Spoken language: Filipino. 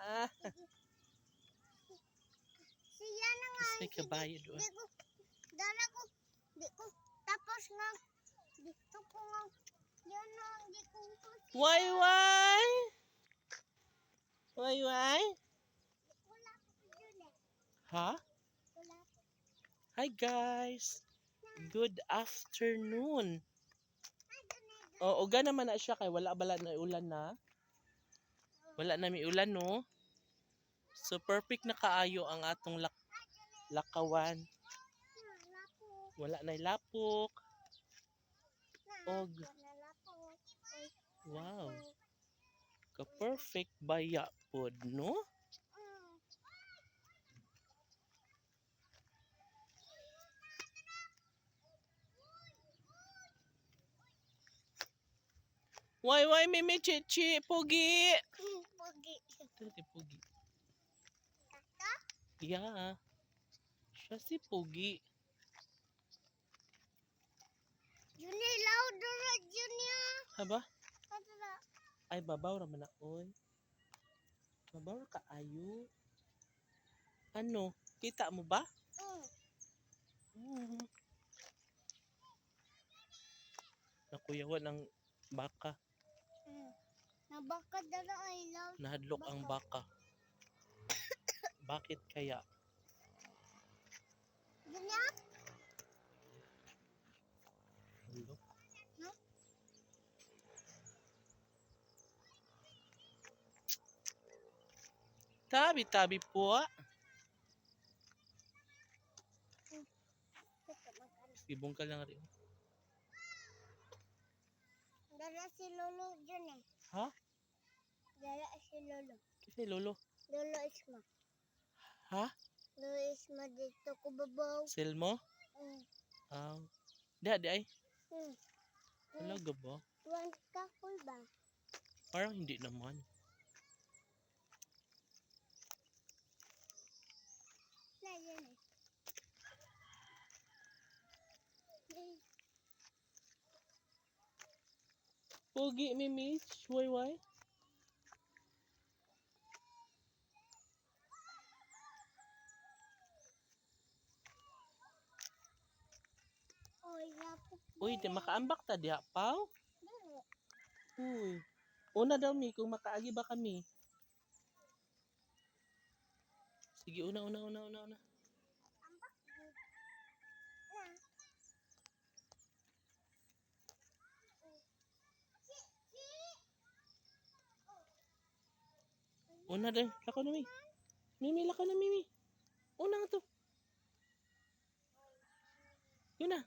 Ah, Siya na nga. may kabayo doon. Di ko, dala ko, di ko, tapos nga, dito ko nga, yun na, di ko, Why, why? Why, why? ko eh. Ha? Ko. Hi, guys. Good afternoon. Ay, doon eh, doon. O, uga naman na siya kay wala bala na ulan na. Wala na may ulan, no? So, perfect na kaayo ang atong lak lakawan. Wala na lapok. Og. Wow. Ka-perfect baya pod, no? Why, why, mimi, chichi, pugi. Pugi. Dati, pugi. Tata? Yeah. Siya si Pugi. Juni, louder na, Juni, ah. Haba? Na? Ay, babaw raman na, oy. Babaw ka ayo. Ano? Kita mo ba? Mm. Mm. Nakuyawan ang baka. Mm. Nabakad na na, I love. Nahadlok ang baka. Bakit kaya? Ah. Hadlok? No? Tabi-tabi po. ah. Ibong ka lang rin. Dala si Lolo dyan eh. Dala si Lolo. Kasi lolo. Lolo Isma. Ha? Lolo Isma dito ko babaw. Sel mo? Mm. Ah. di, di ay. Mm. Talaga ba? Tuwan ka ba? Parang hindi naman. Na yan eh. Eh, Pugi, mimi. Why, why? Oy, lapok. Uy, di makaambak ta diha? Dili. Uy. Una daw mi kung makaagi ba kami. Sige, una, una, una, una, una. Una daw. Lako na mi. Mimi, lako na mimi. Una to. Yun na.